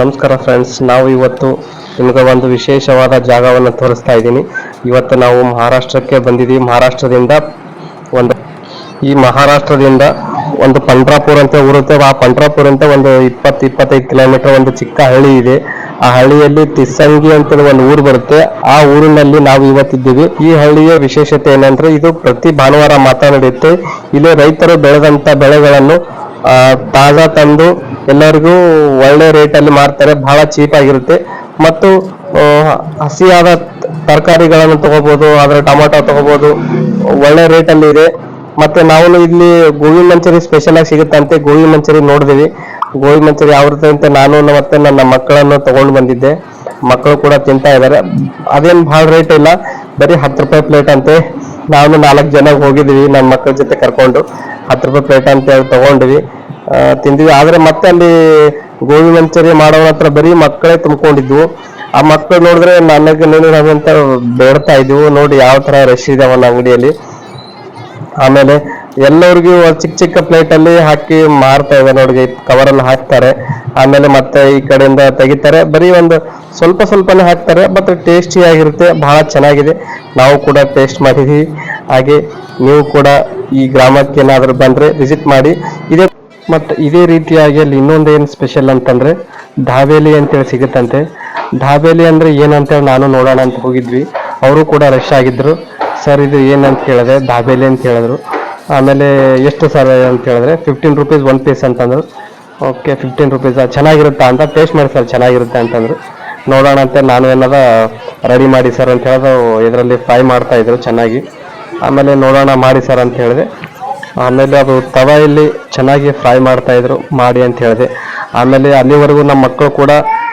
ನಮಸ್ಕಾರ ಫ್ರೆಂಡ್ಸ್ ನಾವು ಇವತ್ತು ನಿಮಗೆ ಒಂದು ವಿಶೇಷವಾದ ಜಾಗವನ್ನು ತೋರಿಸ್ತಾ ಇದ್ದೀನಿ. ಇವತ್ತು ನಾವು ಮಹಾರಾಷ್ಟ್ರಕ್ಕೆ ಬಂದಿದ್ದೀವಿ. ಮಹಾರಾಷ್ಟ್ರದಿಂದ ಒಂದು ಈ ಮಹಾರಾಷ್ಟ್ರದಿಂದ ಒಂದು ಪಂಡ್ರಾಪುರ್ ಅಂತ ಊರುತ್ತೆ ಆ ಪಂಡ್ರಾಪುರ್ ಅಂತ ಒಂದು ಇಪ್ಪತ್ತು, ಇಪ್ಪತ್ತೈದು ಕಿಲೋಮೀಟರ್ ಒಂದು ಚಿಕ್ಕ ಹಳ್ಳಿ ಇದೆ. ಆ ಹಳ್ಳಿಯಲ್ಲಿ ತಿಸ್ಸಂಗಿ ಅಂತ ಒಂದು ಊರು ಬರುತ್ತೆ. ಆ ಊರಿನಲ್ಲಿ ನಾವು ಇವತ್ತಿದ್ದೀವಿ. ಈ ಹಳ್ಳಿಯ ವಿಶೇಷತೆ ಏನಂದ್ರೆ ಇದು ಪ್ರತಿ ಭಾನುವಾರ ಮಾತ್ರ ನಡೆಯುತ್ತೆ. ಇಲ್ಲಿ ರೈತರು ಬೆಳೆದಂತ ಬೆಳೆಗಳನ್ನು ತಾಜಾ ತಂದು ಎಲ್ಲರಿಗೂ ಒಳ್ಳೆ ರೇಟಲ್ಲಿ ಮಾರ್ತಾರೆ, ಬಹಳ ಚೀಪ್ ಆಗಿರುತ್ತೆ. ಮತ್ತು ಹಸಿಯಾದ ತರಕಾರಿಗಳನ್ನು ತಗೋಬಹುದು ಅದರ ಟೊಮಾಟೊ ತಗೋಬಹುದು ಒಳ್ಳೆ ರೇಟಲ್ಲಿ ಇದೆ. ಮತ್ತೆ ನಾವು ಇಲ್ಲಿ ಗೋಬಿ ಮಂಚೂರಿ ಸ್ಪೆಷಲ್ ಆಗಿ ಸಿಗುತ್ತಂತೆ ಗೋಬಿ ಮಂಚೂರಿ ನೋಡಿದಿವಿ. ಗೋಬಿ ಮಂಚೂರಿ ಯಾವ ಅಂತ ನಾನು ಮತ್ತೆ ನನ್ನ ಮಕ್ಕಳನ್ನು ತಗೊಂಡು ಬಂದಿದ್ದೆ. ಮಕ್ಕಳು ಕೂಡ ತಿಂತಾ ಇದ್ದಾರೆ. ಅದೇನು ಭಾಳ ರೇಟ್ ಇಲ್ಲ, ಬರೀ ಹತ್ತು ರೂಪಾಯಿ ಪ್ಲೇಟ್ ಅಂತೆ. ನಾನು ನಾಲ್ಕು ಜನ ಹೋಗಿದ್ವಿ ನನ್ನ ಮಕ್ಕಳ ಜೊತೆ ಕರ್ಕೊಂಡು. ಹತ್ತು ರೂಪಾಯಿ ಪ್ಲೇಟ್ ಅಂತ ಹೇಳಿ ತಗೊಂಡ್ವಿ. ತಿಂದ್ವಿ. ಆದ್ರೆ ಮತ್ತೆ ಅಲ್ಲಿ ಗೋವಿ ಮಂಚೂರಿ ಮಾಡೋ ಹತ್ರ ಬರೀ ಮಕ್ಕಳೇ ತುಂಬಿಕೊಂಡಿದ್ವು. ಆ ಮಕ್ಕಳು ನೋಡಿದ್ರೆ ನನಗೆ ನೀನು ಅಂತ ಬೇಡ್ತಾ ಇದ್ವು. ನೋಡಿ ಯಾವ ತರ ರಶ್ ಇದೆ ಅವನ ಅಂಗಡಿಯಲ್ಲಿ. ಆಮೇಲೆ ಎಲ್ಲರಿಗೂ ಚಿಕ್ಕ ಚಿಕ್ಕ ಪ್ಲೇಟ್ ಅಲ್ಲಿ ಹಾಕಿ ಮಾರ್ತಾ ಇದೆ ನೋಡಿ ಕವರ್ ಅಲ್ಲಿ ಹಾಕ್ತಾರೆ. ಆಮೇಲೆ ಮತ್ತೆ ಈ ಕಡೆಯಿಂದ ತೆಗಿತಾರೆ. ಬರೀ ಒಂದು ಸ್ವಲ್ಪ ಸ್ವಲ್ಪನೇ ಹಾಕ್ತಾರೆ ಬಟ್ ಟೇಸ್ಟಿ ಆಗಿರುತ್ತೆ, ಬಹಳ ಚೆನ್ನಾಗಿದೆ. ನಾವು ಕೂಡ ಟೇಸ್ಟ್ ಮಾಡಿದೀವಿ. ಹಾಗೆ ನೀವು ಕೂಡ ಈ ಗ್ರಾಮಕ್ಕೆ ಏನಾದರೂ ಬಂದ್ರೆ ವಿಸಿಟ್ ಮಾಡಿ. ಇದೇ ಮತ್ತು ಇದೇ ರೀತಿಯಾಗಿ ಅಲ್ಲಿ ಏನು ಸ್ಪೆಷಲ್ ಅಂತಂದ್ರೆ ಧಾಬೇಲಿ ಅಂತೇಳಿ ಸಿಗುತ್ತಂತೆ. ಧಾಬೇಲಿ ಅಂದ್ರೆ ಏನಂತೇಳಿ ನಾನು ನೋಡೋಣ ಅಂತ ಹೋಗಿದ್ವಿ. ಅವರು ಕೂಡ ರಶ್ ಆಗಿದ್ರು. ಸರ್, ಇದು ಏನಂತ ಕೇಳಿದೆ? ಧಾಬೇಲಿ ಅಂತ ಹೇಳಿದ್ರು. ಆಮೇಲೆ ಎಷ್ಟು ಸರ್ ಅಂತ ಹೇಳಿದ್ರೆ ಫಿಫ್ಟೀನ್ ರುಪೀಸ್ ಒನ್ ಪೀಸ್ ಅಂತಂದ್ರು. ಓಕೆ ಫಿಫ್ಟೀನ್ ರುಪೀಸ್ ಚೆನ್ನಾಗಿರುತ್ತಾ ಅಂತ ಟೇಸ್ಟ್ ಮಾಡಿ ಸರ್, ಚೆನ್ನಾಗಿರುತ್ತೆ ಅಂತಂದ್ರು. ನೋಡೋಣ ಅಂತ ನಾನು ಏನಾರ ರೆಡಿ ಮಾಡಿ ಸರ್ ಅಂತ ಹೇಳಿದ್ರು ಇದರಲ್ಲಿ ಫ್ರೈ ಮಾಡ್ತಾ ಇದ್ರು ಚೆನ್ನಾಗಿ. ಆಮೇಲೆ ನೋಡೋಣ ಮಾಡಿ ಸರ್ ಅಂತ ಹೇಳಿದೆ. ಆಮೇಲೆ ಅದು ತವಾಯಲ್ಲಿ ಚೆನ್ನಾಗಿ ಫ್ರೈ ಮಾಡ್ತಾ ಇದ್ರು, ಮಾಡಿ ಅಂತ ಹೇಳಿದೆ. ಆಮೇಲೆ ಅಲ್ಲಿವರೆಗೂ ನಮ್ಮ ಮಕ್ಕಳು ಕೂಡ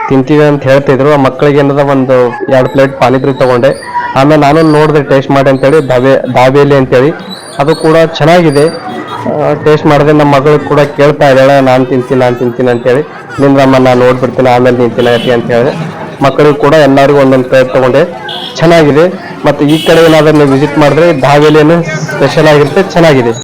ತಿಂತೀವಿ ಅಂತ ಹೇಳ್ತಿದ್ರು. ಆ ಮಕ್ಕಳಿಗೆ ಏನದ ಒಂದು ಎರಡು ಪ್ಲೇಟ್ ಪಾನಿಪುರಿ ತಗೊಂಡೆ. ಆಮೇಲೆ ನಾನು ನೋಡಿದೆ ಟೇಸ್ಟ್ ಮಾಡಿ ಅಂತೇಳಿ ದಾಬೆ ದಾಬೇಲಿ ಅಂತೇಳಿ ಅದು ಕೂಡ ಚೆನ್ನಾಗಿದೆ. ಟೇಸ್ಟ್ ಮಾಡಿದೆ ನಮ್ಮ ಮಗಳು ಕೂಡ ಕೇಳ್ತಾ ಇದ್ದಾಳೆ, ನಾನು ತಿಂತೀನಿ ನಾನು ತಿಂತೀನಿ ಅಂತೇಳಿ. ನಿಂದ್ರಮ್ಮ ನಾನು ನೋಡ್ಬಿಡ್ತೀನಿ, ಆಮೇಲೆ ತಿಂತೀನಿ ಅತಿ ಅಂತ ಹೇಳಿದೆ ಮಕ್ಕಳಿಗೆ ಕೂಡ ಎಲ್ಲರಿಗೂ ಒಂದೊಂದು ಪ್ಲೇಟ್ ತೊಗೊಂಡೆ. ಚೆನ್ನಾಗಿದೆ. ಮತ್ತು ಈ ಕಡೆ ಏನಾದರೂ ನೀವು ವಿಸಿಟ್ ಮಾಡಿದ್ರೆ ದಾವೇಲಿಯನ್ನು ಸ್ಪೆಷಲ್ ಆಗಿರುತ್ತೆ, ಚೆನ್ನಾಗಿದೆ.